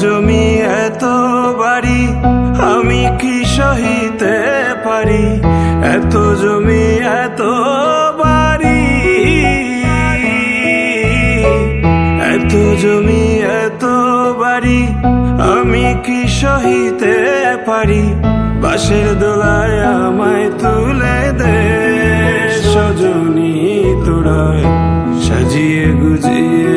জমি এত বাড়ি, আমি কি সহিতে পারি? এত জমি, এত বাড়ি, এত জমি, এত বাড়ি, আমি কি সহিতে পারি? বাসের দোলায় আমায় তুলে দে, সজনী তোরায় সাজিয়ে গুজিয়ে